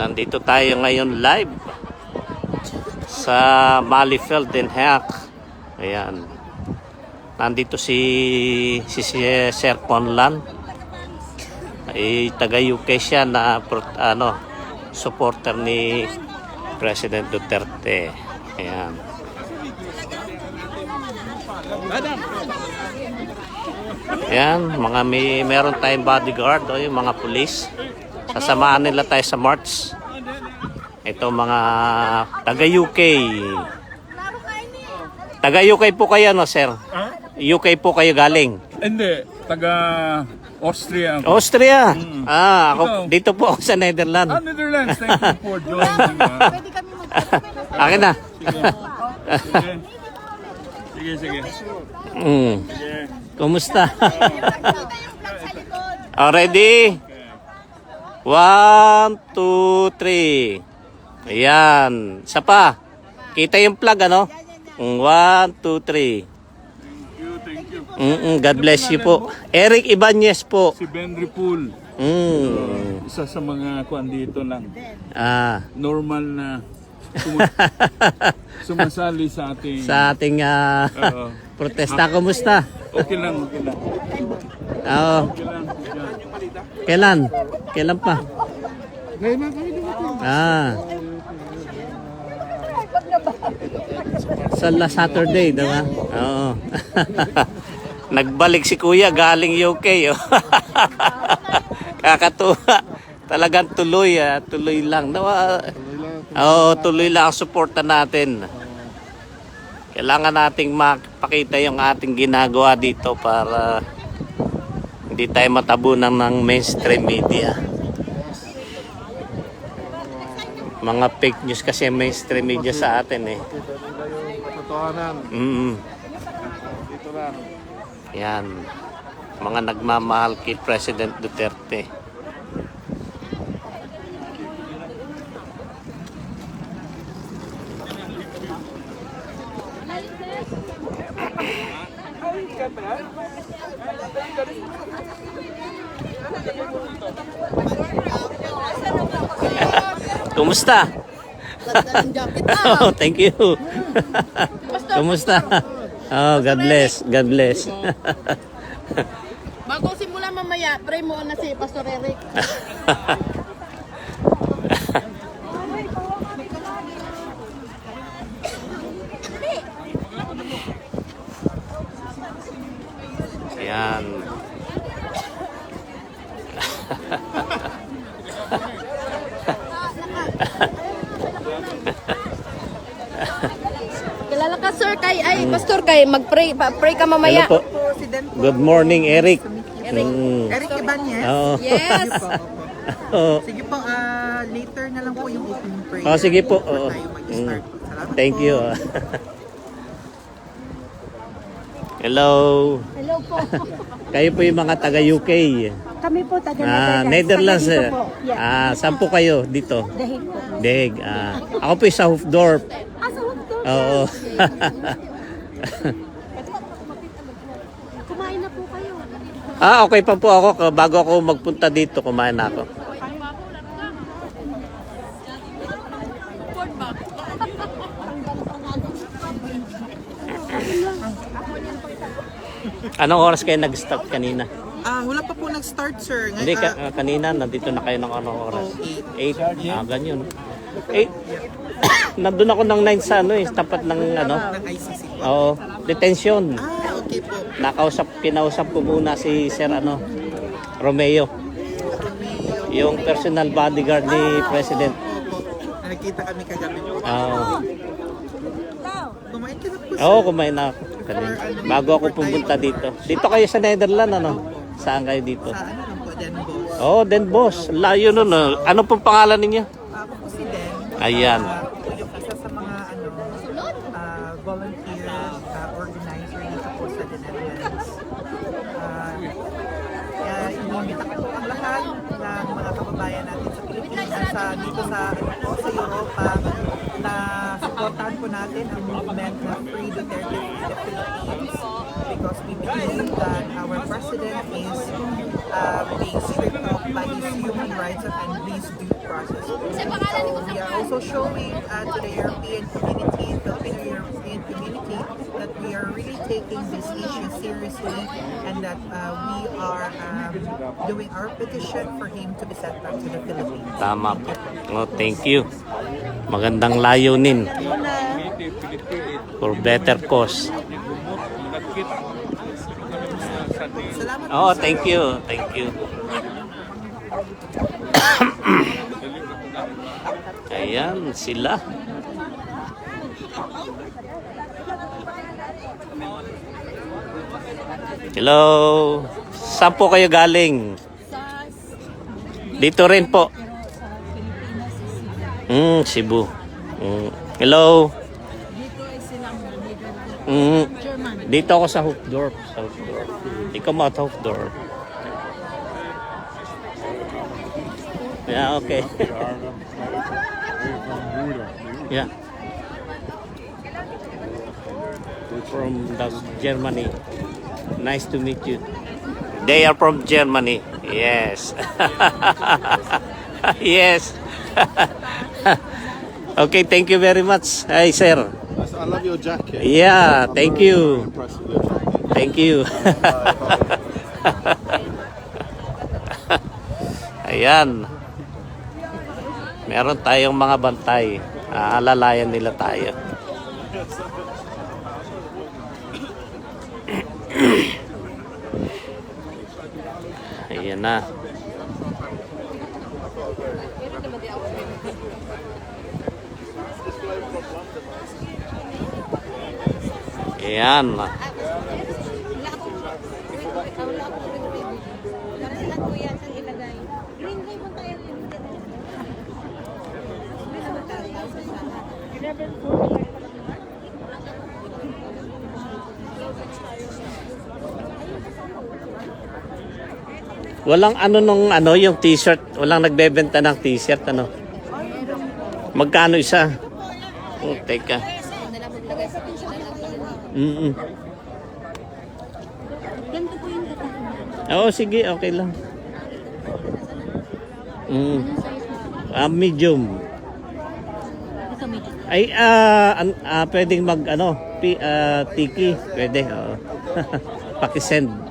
Nandito tayo ngayon live sa Malieveld, Den Haag. Ayan. Nandito si si, si Sir Conlan. Ay taga UK siya na ano supporter ni President Duterte. Ayan. Ayan, mga may meron tayong bodyguard o yung mga pulis. Sasamaan nila tayo sa march. Ito mga taga UK. Taga UK po kayo no, sir? UK po kayo galing. Hindi, taga Austria. ako. Austria. Ah, ako Ikaw? dito po ako sa Ah, Netherlands. Netherlands. Thank you for joining. ah. Pwede kami mag Akin na. Sige. Sige, sige. Mm. Sige. Kumusta? Kita yung vlog sa likod. Oh, ready? One, two, three. Ayan. Isa pa. Kita yung plug, ano? Mm, One, two, three. Thank you, thank you. Mm-mm, God bless you po. Eric Ibanez po. Si Ben Ripul, Mm. isa sa mga kwan dito lang. Ah, Normal na suma- sumasali sa ating... sa ating ah, Oo. protesta. Kumusta? okay lang, okay lang. Oo. Okay lang. okay lang. Kailan? Kailan pa? Ah. Sa last Saturday, diba? Oo. Nagbalik si Kuya galing UK. Oh. Kakatuwa. Talagang tuloy, ah. tuloy lang. Nawa, Oo, tuloy lang ang suporta natin. Kailangan nating makapakita yung ating ginagawa dito para hindi tayo matabunan ng mainstream media. Mga fake news kasi mainstream media sa atin eh. Mm. Lang. Yan. Mga nagmamahal kay President Duterte. Kumusta? Ganda ng jacket ah. Oh, thank you. Kumusta? Oh, God bless. God bless. Bago simula mamaya, pray mo na si Pastor Eric. Yan. Kilala ka sir kay ay Pastor kay mag-pray pa pray ka Hello mamaya. po. Good morning, Eric. Mm. Eric Ibanez. Oo. Yes. Sige po, ah, later na lang po yung opening prayer. Oh, sige po. Oo. tayo mag-start. Mm. Salamat Thank po. you. Hello. Hello po. Kayo po yung mga taga UK. Kami po taga Ah, Netherlands. Taga eh. po. Yeah. Ah, saan po kayo dito? Dahil po. Deg. Ah, ako po yung sa Hoofddorp. Ah, sa Hotdog. Oo. Kumain na po kayo. ah, okay pa po ako. Bago ako magpunta dito, kumain na ako. Anong oras kayo nag-start kanina? Ah, wala pa po nag-start, sir. Ngay- Hindi, ka, ah, kanina nandito na kayo ng anong oras? Oh, eight. 8? Ah, ganyan. 8? Nandun ako ng 9 sa ano eh, tapat ng ano. ng ICC po. Oo, detention. Ah, okay po. Nakausap, kinausap ko muna si Sir ano, Romeo. Yung personal bodyguard ni President. Opo. Nakita kami kagabi. Oo. Kumain ka na po, sir. Oo, kumain na ako. kanina. Bago ako pumunta dito. Dito kayo sa Netherlands, ano? Saan kayo dito? Sa ano lang po, Den Boss. Oh, Den Boss. Layo nun. ah. Ano pong pangalan ninyo? Ako po si Den. Ayan. Isa sa mga ano, ah, volunteers, ah, organizer dito po sa The Netherlands. Ah, kaya inimita ko ang lahat ng mga kababayan natin sa Pilipinas, sa dito sa ano sa Europa, na supportahan po natin ang movement na Free Duterte in the Philippines because we believe that our president is uh, of by his human rights and his due process. So we are also showing uh, to the European community, Filipino European community, that we are really taking this issue seriously and that uh, we are um, doing our petition for him to be sent back to the Philippines. Tama po. Oh, thank you. Magandang layunin for better cause. Salamat Oh, thank you. Thank you. Ayan, sila. Hello. Saan po kayo galing? Dito rin po. Hmm, Cebu. Mm. Hello. Mm. Dito ako sa Hoofddorp. Sa Hoofddorp. Ikaw mo at Hoofddorp. Yeah, okay. yeah. From Germany. Nice to meet you. They are from Germany. Yes. yes. okay, thank you very much. Hi, sir. I love your jacket. Yeah, thank you. Impressed with your jacket. Thank you. Ayan. Meron tayong mga bantay. Aalalayan nila tayo. Ayan na. Ayan. Walang ano nung ano yung t-shirt, walang nagbebenta ng t-shirt ano. Magkano isa? Oh, teka. Mm. Ganito po yung tatay. Oo, sige, okay lang. Mm. Ah, medium. Ay, ah, an- ah, pwedeng mag, ano, pi, ah, tiki. Pwede, oo. Pakisend.